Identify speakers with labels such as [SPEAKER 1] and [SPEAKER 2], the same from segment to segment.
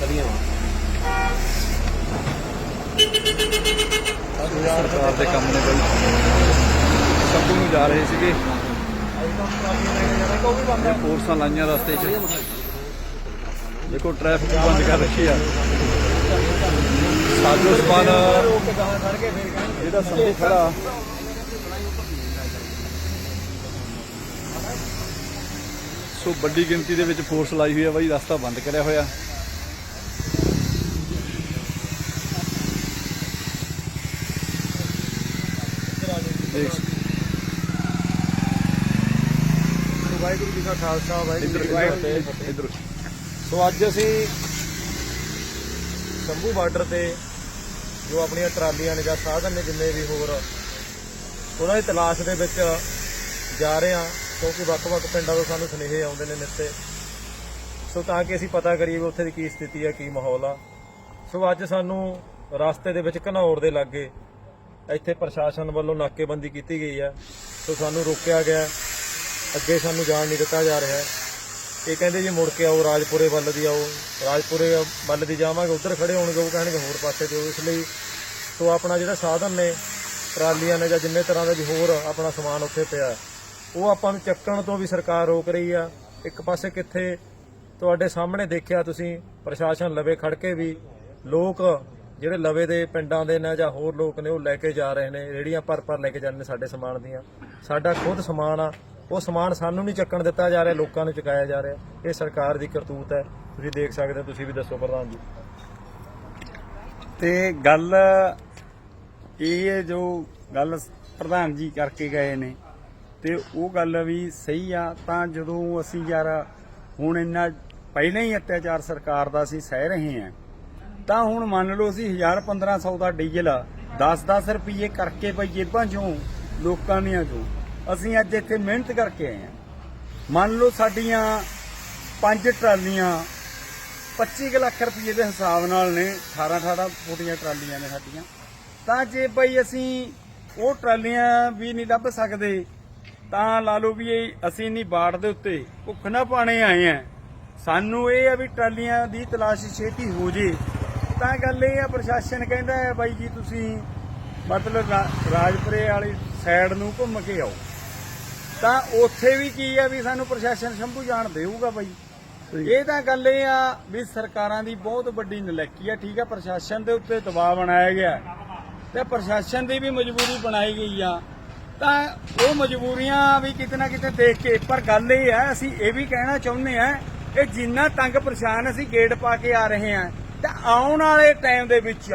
[SPEAKER 1] ਖੜੀਆਂ
[SPEAKER 2] ਸਰਕਾਰ ਦੇ ਕੰਮ ਨੇ ਬਾਈ। ਸਭ ਨੂੰ ਜਾ ਰਹੇ ਸੀਗੇ। ਇਹ ਫੋਰਸਾਂ ਲਾਈਆਂ ਰਸਤੇ 'ਚ। ਦੇਖੋ, ਟ੍ਰੈਫਿਕ ਬੰਦ ਕਰ ਰੱਖੀ ਆ। ਸਾਜੋ ਸਮਾਨ ਜਿਹੜਾ ਸੰਭੂ ਖੜਾ। ਸੋ ਵੱਡੀ ਗਿਣਤੀ ਦੇ ਵਿੱਚ ਫੋਰਸ ਲਾਈ ਹੋਈ ਆ ਬਾਈ, ਰਸਤਾ ਬੰਦ ਕਰਿਆ ਹੋਇਆ। ਦੇਖ
[SPEAKER 1] ਵਾਹਿਗੁਰੂ ਜੀ ਕਾ ਖਾਲਸਾ ਵਾਹਿਗੁਰੂ
[SPEAKER 2] ਇੱਧਰ
[SPEAKER 1] ਜੀ ਕੀ ਫਤਿਹ।
[SPEAKER 2] ਇੱਧਰ।
[SPEAKER 1] ਸੋ ਅੱਜ ਅਸੀਂ ਸ਼ੰਭੂ ਬਾਰਡਰ ਤੇ ਜੋ ਆਪਣੀਆਂ ਟਰਾਲੀਆਂ ਨੇ ਜਾਂ ਸਾਧਨ ਨੇ ਜਿੰਨੇ ਵੀ ਹੋਰ ਉਹਨਾਂ ਦੀ ਤਲਾਸ਼ ਦੇ ਵਿੱਚ ਜਾ ਰਹੇ ਹਾਂ ਕਿਉਂਕਿ ਵੱਖ-ਵੱਖ ਪਿੰਡਾਂ ਤੋਂ ਸਾਨੂੰ ਸੁਨੇਹੇ ਆਉਂਦੇ ਨੇ ਨਿੱਤੇ। ਸੋ ਤਾਂ ਕਿ ਅਸੀਂ ਪਤਾ ਕਰੀਏ ਵੀ ਉੱਥੇ ਦੀ ਕੀ ਸਥਿਤੀ ਹੈ ਕੀ ਮਾਹੌਲ ਆ। ਸੋ ਅੱਜ ਸਾਨੂੰ ਰਸਤੇ ਦੇ ਵਿੱਚ ਘਨੌਰ ਦੇ ਲਾਗੇ ਇੱਥੇ ਪ੍ਰਸ਼ਾਸਨ ਵੱਲੋਂ ਨਾਕੇਬੰਦੀ ਕੀਤੀ ਗਈ ਹੈ। ਸੋ ਸਾਨੂੰ ਰੋਕਿਆ ਗਿਆ। ਅੱਗੇ ਸਾਨੂੰ ਜਾਣ ਨਹੀਂ ਦਿੱਤਾ ਜਾ ਰਿਹਾ। ਇਹ ਕਹਿੰਦੇ ਜੀ, ਮੁੜ ਕੇ ਆਓ, ਰਾਜਪੁਰੇ ਵੱਲ ਦੀ ਆਓ। ਰਾਜਪੁਰੇ ਵੱਲ ਦੀ ਜਾਵਾਂਗੇ, ਉੱਧਰ ਖੜੇ ਹੋਣਗੇ, ਉਹ ਕਹਿਣਗੇ ਹੋਰ ਪਾਸੇ ਦਿਓ। ਇਸ ਲਈ ਸੋ ਆਪਣਾ ਜਿਹੜਾ ਸਾਧਨ ਨੇ, ਟਰਾਲੀਆਂ ਨੇ ਜਾਂ ਜਿੰਨੇ ਤਰ੍ਹਾਂ ਦਾ ਵੀ ਹੋਰ ਆਪਣਾ ਸਮਾਨ ਉੱਥੇ ਪਿਆ ਉਹ ਆਪਾਂ ਨੂੰ ਚੱਕਣ ਤੋਂ ਵੀ ਸਰਕਾਰ ਰੋਕ ਰਹੀ ਆ। ਇੱਕ ਪਾਸੇ ਕਿੱਥੇ ਤੁਹਾਡੇ ਸਾਹਮਣੇ ਦੇਖਿਆ ਤੁਸੀਂ, ਪ੍ਰਸ਼ਾਸਨ ਲਵੇ ਖੜ ਕੇ ਵੀ ਲੋਕ ਜਿਹੜੇ ਲਵੇ ਦੇ ਪਿੰਡਾਂ ਦੇ ਨੇ ਜਾਂ ਹੋਰ ਲੋਕ ਨੇ, ਉਹ ਲੈ ਕੇ ਜਾ ਰਹੇ ਨੇ, ਰੇੜੀਆਂ ਭਰ ਭਰ ਲੈ ਕੇ ਜਾਂਦੇ ਨੇ ਸਾਡੇ ਸਮਾਨ ਦੀਆਂ। ਸਾਡਾ ਖੁਦ ਸਮਾਨ ਆ, ਉਹ ਸਮਾਨ ਸਾਨੂੰ ਨਹੀਂ ਚੱਕਣ ਦਿੱਤਾ ਜਾ ਰਿਹਾ, ਲੋਕਾਂ ਨੂੰ ਚੁਕਾਇਆ ਜਾ ਰਿਹਾ। ਇਹ ਸਰਕਾਰ ਦੀ ਕਰਤੂਤ ਹੈ। ਤੁਸੀਂ ਦੇਖ ਸਕਦੇ ਹੋ, ਤੁਸੀਂ ਵੀ ਦੱਸੋ ਪ੍ਰਧਾਨ ਜੀ।
[SPEAKER 3] ਤੇ ਗੱਲ ਇਹ ਜੋ ਗੱਲ ਪ੍ਰਧਾਨ ਜੀ ਕਰਕੇ ਗਏ ਨੇ, ਤੇ ਉਹ ਗੱਲ ਵੀ ਸਹੀ ਆ। ਤਾਂ ਜਦੋਂ ਅਸੀਂ ਯਾਰ, ਹੁਣ ਇੰਨਾ ਪਹਿਲਾਂ ਹੀ ਅਤਿਆਚਾਰ ਸਰਕਾਰ ਦਾ ਅਸੀਂ ਸਹਿ ਰਹੇ ਹਾਂ ਤਾਂ ਹੁਣ ਮੰਨ ਲਓ ਅਸੀਂ 1000 1500 ਦਾ ਡੀਜ਼ਲ 10-10 ਰੁਪਏ ਕਰਕੇ ਭਈ ਜੇਬਾਂ ਚੋਂ, ਲੋਕਾਂ ਦੀਆਂ ਚੋਂ। ਅਸੀਂ ਅੱਜ ਇੱਥੇ ਮਿਹਨਤ ਕਰਕੇ ਆਏ ਹਾਂ। ਮੰਨ ਲਓ ਸਾਡੀਆਂ ਪੰਜ ਟਰਾਲੀਆਂ 25 ਕੁ ਲੱਖ ਰੁਪਏ ਦੇ ਹਿਸਾਬ ਨਾਲ ਨੇ 18 18 ਫੁੱਟੀਆਂ ਟਰਾਲੀਆਂ ਨੇ ਸਾਡੀਆਂ। ਤਾਂ ਜੇ ਬਈ ਅਸੀਂ ਉਹ ਟਰਾਲੀਆਂ ਵੀ ਨਹੀਂ ਲੱਭ ਸਕਦੇ, ਤਾਂ ਲਾ ਲਓ ਵੀ ਅਸੀਂ ਨਹੀਂ ਬਾੜ ਦੇ ਉੱਤੇ ਭੁੱਖ ਨਾ ਪਾਣੇ ਆਏ ਆ ਸਾਨੂੰ ਇਹ ਆ ਵੀ ਟਰਾਲੀਆਂ ਦੀ ਤਲਾਸ਼ ਛੇਤੀ ਹੋ ਜੇ। ਤਾਂ ਗੱਲ ਇਹ ਆ ਪ੍ਰਸ਼ਾਸਨ ਕਹਿੰਦਾ ਹੈ ਬਾਈ ਜੀ ਤੁਸੀਂ ਮਤਲਬ ਰਾ- ਰਾਜਪੁਰੇ ਵਾਲੀ ਸਾਈਡ ਨੂੰ ਘੁੰਮ ਕੇ ਆਓ। ਤਾਂ ਉੱਥੇ ਵੀ ਕੀ ਆ ਵੀ ਸਾਨੂੰ ਪ੍ਰਸ਼ਾਸਨ ਸ਼ੰਭੂ ਜਾਣ ਦੇਊਗਾ ਬਾਈ। ਇਹ ਤਾਂ ਗੱਲ ਇਹ ਆ ਵੀ ਸਰਕਾਰਾਂ ਦੀ ਬਹੁਤ ਵੱਡੀ ਨਲੈਕੀ ਆ ਠੀਕ ਆ ਪ੍ਰਸ਼ਾਸਨ ਦੇ ਉੱਤੇ ਦਬਾਅ ਬਣਾਇਆ ਗਿਆ। ਤੇ ਪ੍ਰਸ਼ਾਸਨ ਦੀ ਵੀ ਮਜਬੂਰੀ ਬਣਾਈ ਗਈ ਆ। ਤਾਂ ਉਹ ਮਜਬੂਰੀਆਂ ਵੀ ਕਿਤੇ ਨਾ ਕਿਤੇ ਦੇਖ ਕੇ ਪਰ ਗੱਲ ਇਹ ਆ ਅਸੀਂ ਇਹ ਵੀ ਕਹਿਣਾ ਚਾਹੁੰਦੇ ਆ ਕਿ ਜਿੰਨਾ ਤੰਗ ਪਰੇਸ਼ਾਨ ਅਸੀਂ ਗੇਟ ਪਾ ਕੇ ਆ ਰਹੇ ਆ ਤਾਂ ਆਉਣ ਵਾਲੇ ਟਾਈਮ ਦੇ ਵਿੱਚ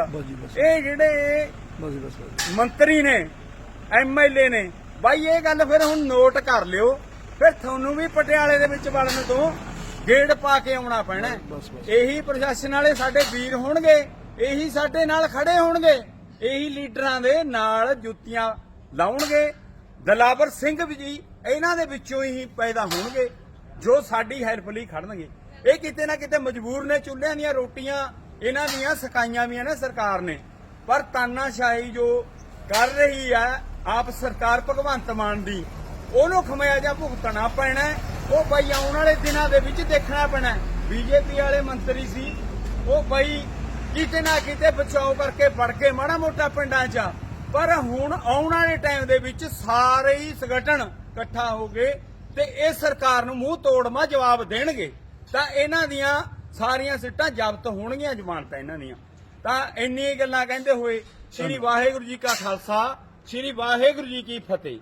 [SPEAKER 3] ਇਹ ਜਿਹੜੇ
[SPEAKER 2] ਬਸ ਬਸ ਬਸ।
[SPEAKER 3] ਮੰਤਰੀ ਨੇ ਐਮਐਲਏ ਨੇ ਬਾਈ ਇਹ ਗੱਲ ਫਿਰ ਹੁਣ ਨੋਟ ਕਰ ਲਿਓ। ਫਿਰ ਤੁਹਾਨੂੰ ਵੀ ਪਟਿਆਲੇ ਦੇ ਵਿੱਚ ਵੜਨ ਤੋਂ ਗੇੜ ਪਾ ਕੇ ਆਉਣਾ ਪੈਣਾ। ਹੈ।
[SPEAKER 2] ਬਸ, ਬਸ।
[SPEAKER 3] ਇਹੀ ਪ੍ਰਸ਼ਾਸਨ ਵਾਲੇ ਸਾਡੇ ਵੀਰ ਹੋਣਗੇ ਇਹੀ ਸਾਡੇ ਨਾਲ ਖੜੇ ਹੋਣਗੇ ਇਹੀ ਲੀਡਰਾਂ ਦੇ ਨਾਲ ਜੁੱਤੀਆਂ ਲਾਉਣਗੇ। ਦਲਾਵਰ ਸਿੰਘ ਵੀ ਜੀ ਇਹਨਾਂ ਦੇ ਵਿੱਚੋਂ ਹੀ ਪੈਦਾ ਹੋਣਗੇ ਜੋ ਸਾਡੀ ਹੈਲਪ ਲਈ ਖੜਨਗੇ। ਇਹ ਕਿਤੇ ਨਾ ਕਿਤੇ ਮਜਬੂਰ ਨੇ ਚੁੱਲ੍ਹਿਆਂ ਦੀਆਂ ਰੋਟੀਆਂ, ਇਹਨਾਂ ਦੀਆਂ ਸਕਾਈਆਂ ਵੀ ਨੇ ਸਰਕਾਰ ਨੇ। ਪਰ ਤਾਨਾਸ਼ਾਹੀ ਜੋ ਕਰ ਰਹੀ ਹੈ ਆਪ ਸਰਕਾਰ ਭਗਵੰਤ ਮਾਨ ਦੀ, ਉਹਨੂੰ ਖਮਿਆਜਾ ਭੁਗਤਣਾ ਪੈਣਾ ਉਹ ਬਈ ਆਉਣ ਵਾਲੇ ਦਿਨਾਂ ਦੇ ਵਿੱਚ ਦੇਖਣਾ ਪੈਣਾ ਬੀਜੇਪੀ ਵਾਲੇ ਮੰਤਰੀ ਸੀ, ਉਹ ਬਈ ਕਿਤੇ ਨਾ ਕਿਤੇ ਬਚਾਓ ਕਰਕੇ ਵੜ ਕੇ ਮਾੜਾ ਮੋਟਾ ਪਿੰਡਾਂ 'ਚ ਪਰ ਹੁਣ ਆਉਣ ਵਾਲੇ ਟਾਈਮ ਦੇ ਵਿੱਚ ਸਾਰੇ ਹੀ ਸੰਗਠਨ ਇਕੱਠਾ ਹੋ ਗਏ ਤੇ ਇਹ ਸਰਕਾਰ ਨੂੰ ਮੂੰਹ ਤੋੜਮਾ ਜਵਾਬ ਦੇਣਗੇ। ਤਾਂ ਇਹਨਾਂ ਦੀਆਂ ਸਾਰੀਆਂ ਸਿੱਟਾਂ ਜ਼ਬਤ ਹੋਣਗੀਆਂ ਜ਼ਮਾਨਤਾਂ ਇਹਨਾਂ ਦੀਆਂ। ਤਾਂ ਇੰਨੀ ਗੱਲਾਂ ਕਹਿੰਦੇ ਹੋਏ ਸ੍ਰੀ ਵਾਹਿਗੁਰੂ ਜੀ ਕਾ ਖਾਲਸਾ ਸ੍ਰੀ ਵਾਹਿਗੁਰੂ ਜੀ ਕੀ ਫਤਿਹ।